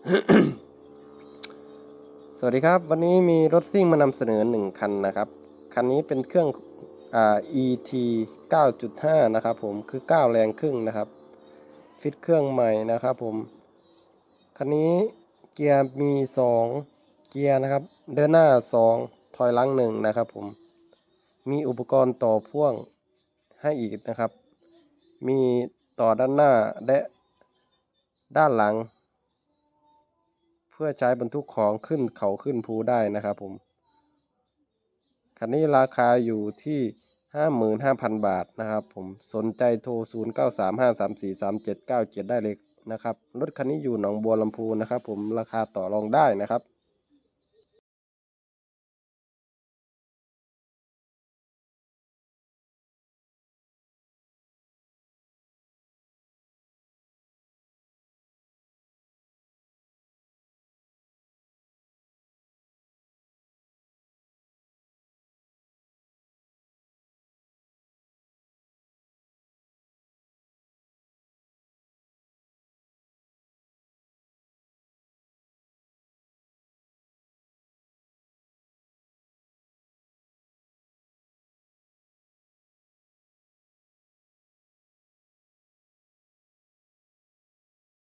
สวัสดีครับ วันนี้มีรถซิ่งมานำเสนอหนึ่งคันนะครับ คันนี้เป็นเครื่องอ่า ET 9.5 นะครับผมคือ 9 แรงครึ่งนะครับ ฟิตเครื่องใหม่นะครับผม คันนี้เกียร์มี 2 เกียร์นะครับ เดินหน้า 2 ถอยหลังหนึ่งนะครับผม มีอุปกรณ์ต่อพ่วงให้อีกนะครับ มีต่อด้านหน้าและด้านหลัง พื่อใช้บรรทุกของขึ้นเขาขึ้นภูได้นะครับผม คันนี้ราคาอยู่ที่ 55,000 บาทนะครับผม สนใจโทร 0935343797 ได้เลยนะครับ รถคันนี้อยู่หนองบัวลำพูนะครับผม ราคาต่อรองได้นะครับ